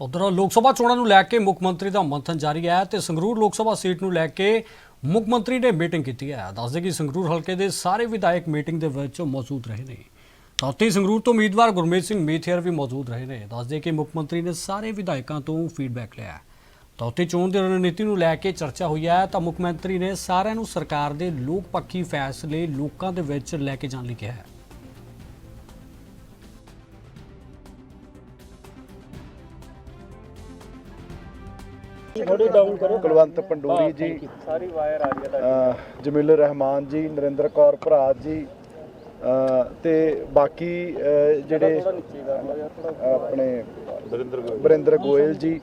ਉਧਰ ਲੋਕ ਸਭਾ ਚੋਣਾਂ ਨੂੰ ਲੈ ਕੇ ਮੁੱਖ ਮੰਤਰੀ ਦਾ ਮੰਥਨ ਜਾਰੀ ਹੈ ਤੇ ਸੰਗਰੂਰ ਲੋਕ ਸਭਾ ਸੀਟ ਨੂੰ ਲੈ ਕੇ ਮੁੱਖ ਮੰਤਰੀ ਨੇ ਮੀਟਿੰਗ ਕੀਤੀ ਹੈ। ਦੱਸਦੇ ਕਿ ਸੰਗਰੂਰ ਹਲਕੇ ਦੇ ਸਾਰੇ ਵਿਧਾਇਕ ਮੀਟਿੰਗ ਦੇ ਵਿੱਚ ਮੌਜੂਦ ਰਹੇ ਨੇ। ਤਾਂ ਉੱਥੇ ਸੰਗਰੂਰ ਤੋਂ ਉਮੀਦਵਾਰ ਗੁਰਮੀਤ ਸਿੰਘ ਮੀਥੇਰ ਵੀ ਮੌਜੂਦ ਰਹੇ ਨੇ। ਦੱਸਦੇ ਕਿ ਮੁੱਖ ਮੰਤਰੀ ਨੇ ਸਾਰੇ ਵਿਧਾਇਕਾਂ ਤੋਂ ਫੀਡਬੈਕ ਲਿਆ ਤਾਂ ਉੱਥੇ ਚੋਣ ਦੀ ਰਣਨੀਤੀ ਨੂੰ ਲੈ ਕੇ ਚਰਚਾ ਹੋਈ ਹੈ ਤਾਂ ਮੁੱਖ ਮੰਤਰੀ ਨੇ ਸਾਰਿਆਂ ਨੂੰ ਸਰਕਾਰ ਦੇ ਲੋਕ ਪੱਖੀ ਫੈਸਲੇ ਲੋਕਾਂ ਦੇ ਵਿੱਚ ਲੈ ਕੇ ਜਾਣ ਲਈ ਕਿਹਾ ਹੈ। ਕੁਲਵੰਤ ਪੰਡੂਰੀ ਜੀ ਸਾਰੀ ਵਾਇਰ ਆ ਰਹੀ ਜਮੀਲ ਰਹਿਮਾਨ ਜੀ ਨਰਿੰਦਰ ਕੌਰ ਭਰਾ ਜੀ ਤੇ ਬਾਕੀ ਜਿਹੜੇ ਆਪਣੇ ਬਰਿੰਦਰ ਗੋਇਲ ਜੀ।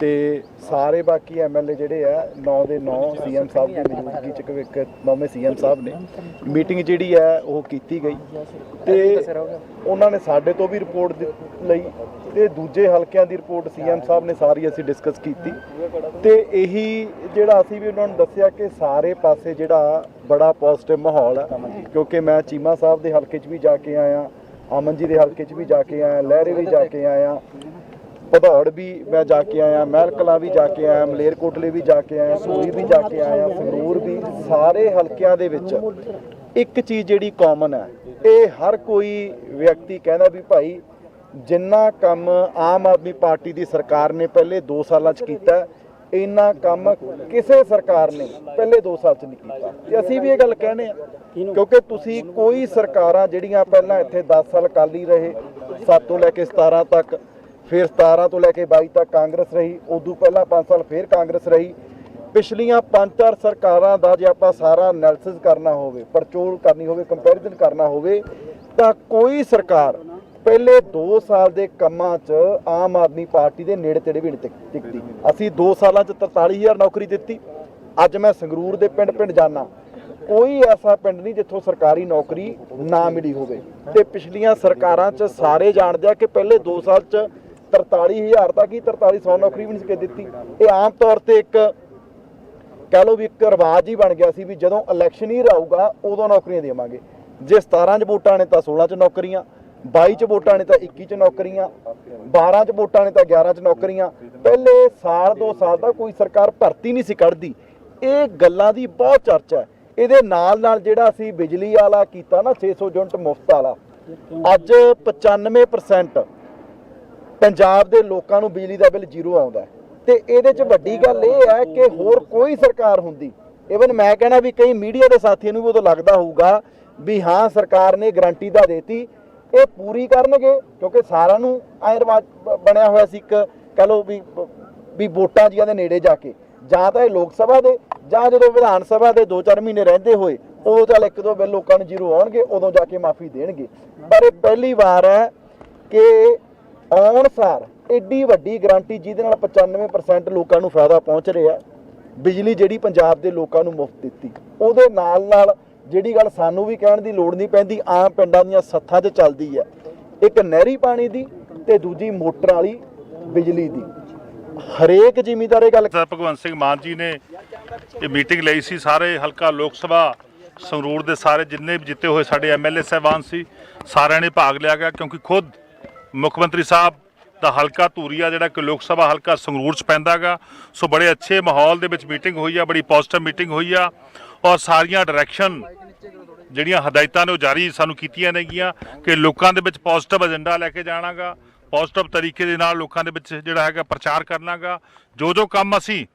ਤੇ ਸਾਰੇ ਬਾਕੀ ਐਮਐਲਏ ਜਿਹੜੇ ਆ 9 ਦੇ 9 ਸੀਐਮ ਸਾਹਿਬ ਦੀ ਮੌਜੂਦਗੀ ਚ ਇੱਕ- ਇੱਕ ਨੌਵੇਂ ਸੀਐਮ ਸਾਹਿਬ ਨੇ। ਮੀਟਿੰਗ ਜਿਹੜੀ ਹੈ ਉਹ ਕੀਤੀ ਗਈ। ਤੇ ਉਹਨਾਂ ਨੇ ਸਾਡੇ ਤੋਂ ਵੀ ਰਿਪੋਰਟ ਲਈ ਤੇ ਦੂਜੇ ਹਲਕਿਆਂ ਦੀ ਰਿਪੋਰਟ ਸੀਐਮ ਸਾਹਿਬ ਨੇ ਸਾਰੀ ਅਸੀਂ ਡਿਸਕਸ ਕੀਤੀ। ਤੇ ਇਹੀ ਜਿਹੜਾ ਅਸੀਂ ਵੀ ਉਹਨਾਂ ਨੂੰ ਦੱਸਿਆ ਕਿ ਸਾਰੇ ਪਾਸੇ ਜਿਹੜਾ ਬੜਾ ਪੋਜ਼ਿਟਿਵ ਮਾਹੌਲ ਹੈ ਕਿਉਂਕਿ ਮੈਂ ਚੀਮਾ ਸਾਹਿਬ ਦੇ ਹਲਕੇ 'ਚ ਵੀ ਜਾ ਕੇ ਆਇਆ ਅਮਨ ਜੀ ਦੇ ਹਲਕੇ 'ਚ ਵੀ ਜਾ ਕੇ ਆਇਆ ਲਹਿਰੇ ਵੀ ਜਾ ਕੇ ਆਇਆ। ਭਦੌੜ ਵੀ ਮੈਂ ਜਾ ਕੇ ਆਇਆ ਮਹਿਲਕਲਾਂ ਵੀ ਜਾ ਕੇ ਆਇਆ, ਮਲੇਰਕੋਟਲੇ ਵੀ ਜਾ ਕੇ ਆਇਆ, ਸੂਰੀ ਵੀ ਜਾ ਕੇ ਆਇਆ, ਸੰਗਰੂਰ ਵੀ, ਸਾਰੇ ਹਲਕਿਆਂ ਦੇ ਵਿੱਚ ਇੱਕ ਚੀਜ਼ ਜਿਹੜੀ ਕਾਮਨ ਹੈ, ਇਹ ਹਰ ਕੋਈ ਵਿਅਕਤੀ ਕਹਿੰਦਾ ਵੀ ਭਾਈ ਜਿੰਨਾ ਕੰਮ ਆਮ ਆਦਮੀ ਪਾਰਟੀ ਦੀ ਸਰਕਾਰ ਨੇ ਪਹਿਲੇ 2 ਸਾਲਾਂ 'ਚ ਕੀਤਾ, ਇੰਨਾ ਕੰਮ ਕਿਸੇ ਸਰਕਾਰ ਨੇ ਪਹਿਲੇ 2 ਸਾਲ 'ਚ ਨਹੀਂ ਕੀਤਾ। ਤੇ ਅਸੀਂ ਵੀ ਇਹ ਗੱਲ ਕਹਿੰਦੇ ਆ ਕਿਉਂਕਿ ਤੁਸੀਂ ਕੋਈ ਸਰਕਾਰਾਂ ਜਿਹੜੀਆਂ ਪਹਿਲਾਂ ਇੱਥੇ 10 ਸਾਲ ਕਾਲੀ ਰਹੇ 7 ਤੋਂ ਲੈ ਕੇ 17 ਤੱਕ ਫਿਰ 17 ਤੋਂ ਲੈ ਕੇ 22 ਤੱਕ ਕਾਂਗਰਸ ਰਹੀ, ਉਦੋਂ ਪਹਿਲਾਂ 5 ਸਾਲ ਫਿਰ ਕਾਂਗਰਸ ਰਹੀ। ਪਿਛਲੀਆਂ 5-4 ਸਰਕਾਰਾਂ ਦਾ ਜੇ ਆਪਾਂ ਸਾਰਾ ਐਨਾਲਿਸਿਸ ਕਰਨਾ ਹੋਵੇ ਪਰਚੋਲ ਕਰਨੀ ਹੋਵੇ ਕੰਪੈਰੀਜ਼ਨ ਕਰਨਾ ਹੋਵੇ, ਤਾਂ ਕੋਈ ਸਰਕਾਰ ਪਹਿਲੇ 2 ਸਾਲ ਦੇ ਕੰਮਾਂ 'ਚ ਆਮ ਆਦਮੀ ਪਾਰਟੀ ਦੇ ਨੇੜੇ ਤੇੜੇ ਵੀ ਨਹੀਂ ਟਿਕ- ਟਿਕਦੀ। ਅਸੀਂ 2 ਸਾਲਾਂ 'ਚ 43000 ਨੌਕਰੀ ਦਿੱਤੀ। ਅੱਜ ਮੈਂ ਸੰਗਰੂਰ ਦੇ ਪਿੰਡ-ਪਿੰਡ ਜਾਣਾ ਕੋਈ ਐਸਾ ਪਿੰਡ ਨਹੀਂ ਜਿੱਥੋਂ ਸਰਕਾਰੀ ਨੌਕਰੀ ਨਾ ਮਿਲੀ ਹੋਵੇ। ਤੇ ਪਿਛਲੀਆਂ ਸਰਕਾਰਾਂ 'ਚ ਸਾਰੇ ਜਾਣਦੇ ਆ ਕਿ ਪਹਿਲੇ 2 ਸਾਲ 'ਚ 43000 ਤੱਕ ਹੀ 4300 ਨੌਕਰੀ ਵੀ ਨਹੀਂ ਸੀ ਦਿੱਤੀ। ਇਹ ਆਮ ਤੌਰ ਤੇ ਇੱਕ ਕਹਿ ਲਓ ਵੀ ਇੱਕ ਰਿਵਾਜ ਹੀ ਬਣ ਗਿਆ ਸੀ ਵੀ ਜਦੋਂ ਇਲੈਕਸ਼ਨ ਹੀ ਰਹੂਗਾ ਉਦੋਂ ਨੌਕਰੀਆਂ ਦੇਵਾਂਗੇ। ਜੇ 17 ਚ ਵੋਟਾਂ ਨੇ ਤਾਂ 16 ਚ ਨੌਕਰੀਆਂ 22 ਚ ਵੋਟਾਂ ਨੇ ਤਾਂ 21 ਚ ਨੌਕਰੀਆਂ 12 ਚ ਵੋਟਾਂ ਨੇ ਤਾਂ 11 ਚ ਨੌਕਰੀਆਂ। ਪਹਿਲੇ ਸਾਲ, ਦੋ ਸਾਲ ਦਾ ਕੋਈ ਸਰਕਾਰ ਭਰਤੀ ਨਹੀਂ ਸੀ ਕੱਢਦੀ। ਇਹ ਗੱਲਾਂ ਦੀ ਬਹੁਤ ਚਰਚਾ ਹੈ। ਇਹਦੇ ਨਾਲ ਨਾਲ ਜਿਹੜਾ ਅਸੀਂ ਬਿਜਲੀ ਵਾਲਾ ਕੀਤਾ ਨਾ 600 ਯੂਨਿਟ ਮੁਫਤ ਵਾਲਾ, ਅੱਜ 95% ਪੰਜਾਬ ਦੇ ਲੋਕਾਂ ਨੂੰ ਬਿਜਲੀ ਦਾ ਬਿੱਲ ਜ਼ੀਰੋ ਆਉਂਦਾ ਹੈ। ਤੇ ਇਹਦੇ 'ਚ ਵੱਡੀ ਗੱਲ ਇਹ ਹੈ ਕਿ ਹੋਰ ਕੋਈ ਸਰਕਾਰ ਹੁੰਦੀ। ਇਵਨ ਮੈਂ ਕਹਿਣਾ ਵੀ ਕਈ ਮੀਡੀਆ ਦੇ ਸਾਥੀਆਂ ਨੂੰ ਵੀ ਉਦੋਂ ਲੱਗਦਾ ਹੋਊਗਾ ਵੀ ਹਾਂ, ਸਰਕਾਰ ਨੇ ਗਰੰਟੀ ਦਾ ਦੇਤੀ, ਇਹ ਪੂਰੀ ਕਰਨਗੇ, ਕਿਉਂਕਿ ਸਾਰਿਆਂ ਨੂੰ ਐ ਰਿਵਾਜ ਬ- ਬਣਿਆ ਹੋਇਆ ਸੀ ਇੱਕ ਕਹ ਲਓ ਵੀ ਵੀ ਵੋਟਾਂ ਜੀਆਂ ਦੇ ਨੇੜੇ ਜਾ ਕੇ। ਜਾਂ ਤਾਂ ਇਹ ਲੋਕ ਸਭਾ ਦੇ, ਜਾਂ ਜਦੋਂ ਵਿਧਾਨ ਸਭਾ ਦੇ 2-4 ਮਹੀਨੇ ਰਹਿੰਦੇ ਹੋਏ, ਉਦੋਂ ਚੱਲ ਇੱਕ ਦੋ ਬਿੱਲ ਲੋਕਾਂ ਨੂੰ ਜ਼ੀਰੋ ਆਉਣਗੇ, ਉਦੋਂ ਜਾ ਕੇ ਮਾਫੀ ਦੇਣਗੇ। ਪਰ ਇਹ ਪਹਿਲੀ ਵਾਰ ਹੈ ਕਿ ਆਉਣ ਸਾਰ ਏਡੀ ਵੱਡੀ ਗਾਰੰਟੀ ਜਿਹਦੇ ਨਾਲ 95% ਲੋਕਾਂ ਨੂੰ ਫਾਇਦਾ ਪਹੁੰਚ ਰਿਹਾ ਬਿਜਲੀ ਜਿਹੜੀ ਪੰਜਾਬ ਦੇ ਲੋਕਾਂ ਨੂੰ ਮੁਫਤ ਦਿੱਤੀ। ਉਹਦੇ ਨਾਲ ਨਾਲ ਜਿਹੜੀ ਗੱਲ ਸਾਨੂੰ ਵੀ ਕਹਿਣ ਦੀ ਲੋੜ ਨਹੀਂ ਪੈਂਦੀ, ਆਮ ਪਿੰਡਾਂ ਦੀਆਂ ਸੱਥਾਂ 'ਚ ਚੱਲਦੀ ਹੈ। ਇੱਕ ਨਹਿਰੀ ਪਾਣੀ ਦੀ ਤੇ ਦੂਜੀ ਮੋਟਰ ਵਾਲੀ ਬਿਜਲੀ ਦੀ। ਹਰੇਕ ਜ਼ਿਮੀਂਦਾਰ ਇਹ ਗੱਲ ਭਗਵੰਤ ਸਿੰਘ ਮਾਨ ਜੀ ਨੇ ਇਹ ਮੀਟਿੰਗ ਲਈ ਸੀ। ਸਾਰੇ ਹਲਕਾ ਲੋਕ ਸਭਾ, ਸੰਗਰੂਰ ਦੇ ਸਾਰੇ ਜਿੰਨੇ ਵੀ ਜਿੱਤੇ ਹੋਏ ਸਾਡੇ ਐਮਐਲਏ ਸਹਿਬਾਨ ਸੀ, ਸਾਰਿਆਂ ਨੇ ਭਾਗ ਲਿਆ ਗਿਆ ਕਿਉਂਕਿ ਖੁਦ ਮੁੱਖ ਮੰਤਰੀ ਸਾਹਿਬ ਦਾ ਹਲਕਾ ਧੂਰੀਆ, ਜਿਹੜਾ ਕਿ ਲੋਕ ਸਭਾ ਹਲਕਾ ਸੰਗਰੂਰ ਚ ਪੈਂਦਾਗਾ। ਸੋ ਬੜੇ ਅੱਛੇ ਮਾਹੌਲ ਦੇ ਵਿੱਚ ਮੀਟਿੰਗ ਹੋਈ ਆ, ਬੜੀ ਪੋਜ਼ਿਟਿਵ ਮੀਟਿੰਗ ਹੋਈ ਆ। ਔਰ ਸਾਰੀਆਂ ਡਾਇਰੈਕਸ਼ਨ ਜਿਹੜੀਆਂ ਹਦਾਇਤਾਂ ਨੇ ਉਹ ਜਾਰੀ ਸਾਨੂੰ ਕੀਤੀਆਂ ਨੇਗੀਆਂ ਕਿ ਲੋਕਾਂ ਦੇ ਵਿੱਚ ਪੋਜ਼ਿਟਿਵ ਏਜੰਡਾ ਲੈ ਕੇ ਜਾਣਾਗਾ। ਪੋਜ਼ਿਟਿਵ ਤਰੀਕੇ ਦੇ ਨਾਲ ਲੋਕਾਂ ਦੇ ਵਿੱਚ ਜਿਹੜਾ ਹੈਗਾ ਪ੍ਰਚਾਰ ਕਰਨਾਗਾ। ਜੋ ਜੋ ਕੰਮ ਅਸੀਂ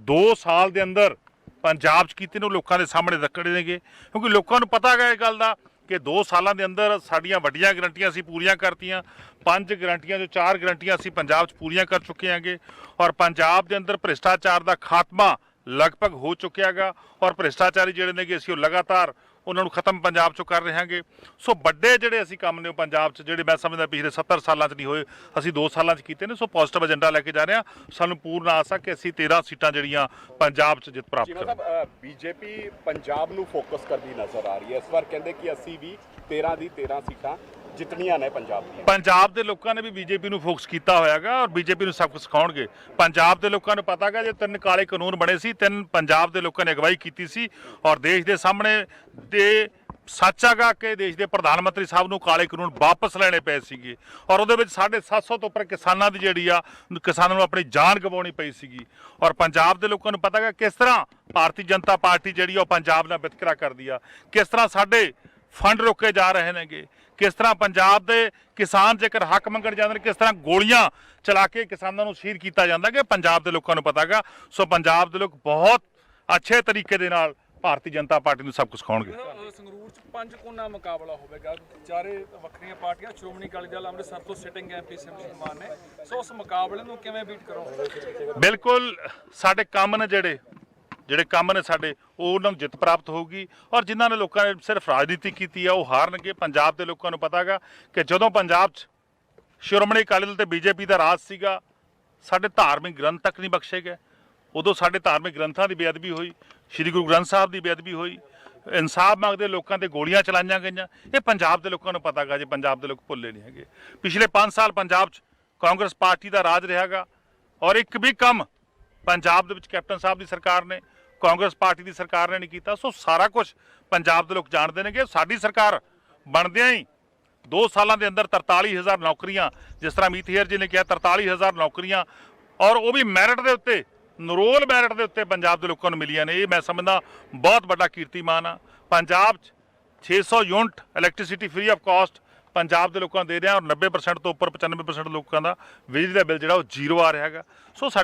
2 ਸਾਲ ਦੇ ਅੰਦਰ ਪੰਜਾਬ 'ਚ ਕੀਤੇ ਨੇ, ਉਹ ਲੋਕਾਂ ਦੇ ਸਾਹਮਣੇ ਰੱਖੜੇ ਨੇਗੇ। ਕਿਉਂਕਿ ਲੋਕਾਂ ਨੂੰ ਪਤਾ ਹੈਗਾ ਇਹ ਗੱਲ ਦਾ ਕਿ 2 ਸਾਲਾਂ ਦੇ ਅੰਦਰ ਸਾਡੀਆਂ ਵੱਡੀਆਂ ਗਰੰਟੀਆਂ ਅਸੀਂ ਪੂਰੀਆਂ ਕਰਤੀਆਂ। ਪੰਜ ਗਰੰਟੀਆਂ ਜੋ ਚਾਰ ਗਰੰਟੀਆਂ ਅਸੀਂ ਪੰਜਾਬ 'ਚ ਪੂਰੀਆਂ ਕਰ ਚੁੱਕੇ ਹਾਂਗੇ। ਔਰ ਪੰਜਾਬ ਦੇ ਅੰਦਰ ਭ੍ਰਿਸ਼ਟਾਚਾਰ ਦਾ ਖਾਤਮਾ ਲਗਭਗ ਹੋ ਚੁੱਕਿਆ ਹੈਗਾ। ਔਰ ਭ੍ਰਿਸ਼ਟਾਚਾਰੀ ਜਿਹੜੇ ਨੇਗੇ ਅਸੀਂ ਉਹ ਲਗਾਤਾਰ ਉਹਨਾਂ ਨੂੰ ਖਤਮ ਪੰਜਾਬ 'ਚੋਂ ਕਰ ਰਹੇ ਸੋ ਵੱਡੇ ਜਿਹੜੇ ਅਸੀਂ ਕੰਮ ਨੇ ਉਹ ਪੰਜਾਬ 'ਚ, ਜਿਹੜੇ ਮੈਂ ਸਮਝਦਾ ਪਿਛਲੇ 70 ਸਾਲਾਂ 'ਚ ਨਹੀਂ ਹੋਏ, ਅਸੀਂ 2 ਸਾਲਾਂ 'ਚ ਕੀਤੇ ਨੇ, ਸੋ ਪੋਜ਼ਿਟਿਵ ਏਜੰਡਾ ਲੈ ਕੇ ਜਾ ਰਹੇ ਹਾਂ। ਸਾਨੂੰ ਪੂਰਨ ਆਸ ਆ ਕਿ ਅਸੀਂ 13 ਸੀਟਾਂ ਜਿਹੜੀਆਂ ਪੰਜਾਬ 'ਚ ਜਿੱਤ ਪ੍ਰਾਪਤ ਜਿਵੇਂ ਕਰਾਂਗੇ ਸਾਹਿਬ ਬੀਜੇਪੀ ਪੰਜਾਬ ਨੂੰ ਫੋਕਸ ਕਰਦੀ ਨਜ਼ਰ ਆ ਰਹੀ ਹੈ। ਇਸ ਵਾਰ ਕਹਿੰਦੇ ਕਿ ਅਸੀਂ ਵੀ 13 ਦੀ 13 ਸੀਟਾਂ ਜਿੱਤਣੀਆਂ ਨੇ ਪੰਜਾਬ ਦੀਆਂ। ਪੰਜਾਬ ਦੇ ਲੋਕਾਂ ਨੇ ਵੀ ਬੀਜੇਪੀ ਨੂੰ ਫੋਕਸ ਕੀਤਾ ਹੋਇਆਗਾ ਔਰ ਬੀਜੇਪੀ ਨੂੰ ਸਭ ਕੁਝ ਸਿਖਾਉਣਗੇ। ਪੰਜਾਬ ਦੇ ਲੋਕਾਂ ਨੂੰ ਪਤਾਗਾ ਜੇ ਤਿੰਨ ਕਾਲੇ ਕਾਨੂੰਨ ਬਣੇ ਸੀ, ਤਿੰਨ ਪੰਜਾਬ ਦੇ ਲੋਕਾਂ ਨੇ ਅਗਵਾਈ ਕੀਤੀ ਸੀ ਔਰ ਦੇਸ਼ ਦੇ ਸਾਹਮਣੇ ਦੇ ਸੱਚ ਹੈਗਾ ਕਿ ਦੇਸ਼ ਦੇ ਪ੍ਰਧਾਨ ਮੰਤਰੀ ਸਾਹਿਬ ਨੂੰ ਕਾਲੇ ਕਾਨੂੰਨ ਵਾਪਸ ਲੈਣੇ ਪਏ ਸੀਗੇ ਔਰ ਉਹਦੇ ਵਿੱਚ 750 ਤੋਂ ਉੱਪਰ ਕਿਸਾਨਾਂ ਦੀ ਜਿਹੜੀ ਆ, ਕਿਸਾਨਾਂ ਨੂੰ ਆਪਣੀ ਜਾਨ ਗਵਾਉਣੀ ਪਈ ਸੀਗੀ ਔਰ ਪੰਜਾਬ ਦੇ ਲੋਕਾਂ ਨੂੰ ਪਤਾ ਹੈਗਾ ਕਿਸ ਤਰ੍ਹਾਂ ਭਾਰਤੀ ਜਨਤਾ ਪਾਰਟੀ ਜਿਹੜੀ ਆ, ਉਹ ਪੰਜਾਬ ਨਾਲ ਵਿਤਕਰਾ ਕਰਦੀ ਆ। ਕਿਸ ਤਰ੍ਹਾਂ ਸਾਡੇ ਫੰਡ ਰੋਕੇ ਜਾ ਰਹੇ ਨੇਗੇ। ਕਿਸ ਤਰ੍ਹਾਂ ਪੰਜਾਬ ਦੇ ਕਿਸਾਨ ਜੇਕਰ ਹੱਕ ਮੰਗਣ ਜਾਂਦੇ ਨੇ ਕਿਸ ਤਰ੍ਹਾਂ ਗੋਲੀਆਂ ਚਲਾ ਕੇ ਕਿਸਾਨਾਂ ਨੂੰ ਸ਼ਹੀਦ ਕੀਤਾ ਜਾਂਦਾ ਕਿ ਪੰਜਾਬ ਦੇ ਲੋਕਾਂ ਨੂੰ ਪਤਾ ਹੈਗਾ। ਸੋ ਪੰਜਾਬ ਦੇ ਲੋਕ ਬਹੁਤ ਅੱਛੇ ਤਰੀਕੇ ਦੇ ਨਾਲ ਭਾਰਤੀ ਜਨਤਾ ਪਾਰਟੀ ਨੂੰ ਸਭ ਕੁਝ ਸਿਖਾਉਣਗੇ ਅ, ਸੰਗਰੂਰ ਚ ਪੰਜ ਕੋਨਾ ਮੁਕਾਬਲਾ ਹੋਵੇਗਾ। ਚਾਰੇ ਵੱਖਰੀਆਂ ਪਾਰਟੀਆਂ ਸ਼੍ਰੋਮਣੀ ਅਕਾਲੀ ਦਲ ਅੰਮ੍ਰਿਤਸਰ ਤੋਂ ਸਿਟਿੰਗ ਐਮਪੀ ਸਿਮਰਨ ਮਾਨ ਨੇ। ਸੋ ਉਸ ਮੁਕਾਬਲੇ ਨੂੰ ਕਿਵੇਂ ਬੀਟ ਕਰੋਗੇ? ਬਿਲਕੁਲ ਸਾਡੇ ਕੰਮ ਨੇ ਜਿਹੜੇ ਜਿਹੜੇ ਕੰਮ ਨੇ ਸਾਡੇ, ਉਹ ਉਹਨਾਂ ਨੂੰ ਜਿੱਤ ਪ੍ਰਾਪਤ ਹੋਊਗੀ। ਔਰ ਜਿਨ੍ਹਾਂ ਨੇ ਲੋਕਾਂ ਨੇ ਸਿਰਫ ਰਾਜਨੀਤੀ ਕੀਤੀ ਆ, ਉਹ ਹਾਰਨਗੇ। ਪੰਜਾਬ ਦੇ ਲੋਕਾਂ ਨੂੰ ਪਤਾ ਹੈਗਾ ਕਿ ਜਦੋਂ ਪੰਜਾਬ 'ਚ ਸ਼੍ਰੋਮਣੀ ਅਕਾਲੀ ਦਲ ਤੇ ਬੀਜੇਪੀ ਦਾ ਰਾਜ ਸੀਗਾ, ਸਾਡੇ ਧਾਰਮਿਕ ਗ੍ਰੰਥ ਤੱਕ ਨਹੀਂ ਬਖਸ਼ੇ ਗਏ। ਉਦੋਂ ਸਾਡੇ ਧਾਰਮਿਕ ਗ੍ਰੰਥਾਂ ਦੀ ਬੇਅਦਬੀ ਹੋਈ, ਸ੍ਰੀ ਗੁਰੂ ਗ੍ਰੰਥ ਸਾਹਿਬ ਦੀ ਬੇਅਦਬੀ ਹੋਈ। ਇਨਸਾਫ ਮੰਗਦੇ ਲੋਕਾਂ ਤੇ ਗੋਲੀਆਂ ਚਲਾਈਆਂ ਗਈਆਂ। ਇਹ ਪੰਜਾਬ ਦੇ ਲੋਕਾਂ ਨੂੰ ਪਤਾ ਹੈਗਾ, ਜੇ ਪੰਜਾਬ ਦੇ ਲੋਕ ਭੁੱਲੇ ਨਹੀਂ ਹੈਗੇ। ਪਿਛਲੇ 5 ਸਾਲ ਪੰਜਾਬ 'ਚ ਕਾਂਗਰਸ ਪਾਰਟੀ ਦਾ ਰਾਜ ਰਿਹਾਗਾ ਔਰ ਇੱਕ ਵੀ ਕੰਮ ਪੰਜਾਬ ਦੇ ਵਿੱਚ ਕੈਪਟਨ ਸਾਹਿਬ ਦੀ ਸਰਕਾਰ ਨੇ ਕਾਂਗਰਸ ਪਾਰਟੀ ਦੀ ਸਰਕਾਰ ਨੇ ਨਹੀਂ ਕੀਤਾ, ਸੋ ਸਾਰਾ ਕੁਝ ਪੰਜਾਬ ਦੇ ਲੋਕ ਜਾਣਦੇ ਨੇਗੇ। ਸਾਡੀ ਸਰਕਾਰ ਬਣਦਿਆਂ ਹੀ 2 ਸਾਲਾਂ ਦੇ ਅੰਦਰ 43000 ਨੌਕਰੀਆਂ, ਜਿਸ ਤਰ੍ਹਾਂ ਅਮਿਤ ਹੇਰ ਜੀ ਨੇ ਕਿਹਾ 43000 ਨੌਕਰੀਆਂ, ਔਰ ਉਹ ਵੀ ਮੈਰਿਟ ਦੇ ਉੱਤੇ, ਨਰੋਲ ਮੈਰਿਟ ਦੇ ਉੱਤੇ ਪੰਜਾਬ ਦੇ ਲੋਕਾਂ ਨੂੰ ਮਿਲੀਆਂ ਨੇ। ਇਹ ਮੈਂ ਸਮਝਦਾ ਬਹੁਤ ਵੱਡਾ ਕੀਰਤੀਮਾਨ ਆ। ਪੰਜਾਬ 'ਚ 600 unit electricity free of cost Punjab ਦੇ ਲੋਕਾਂ ਨੂੰ ਦੇ ਰਿਹਾ ਔਰ 90% ਤੋਂ ਉੱਪਰ 95% ਲੋਕਾਂ ਦਾ ਬਿਜਲੀ ਦਾ ਬਿੱਲ ਜਿਹੜਾ ਉਹ ਜ਼ੀਰੋ ਆ ਰਿਹਾ ਹੈਗਾ। ਸੋ ਸਾਡੇ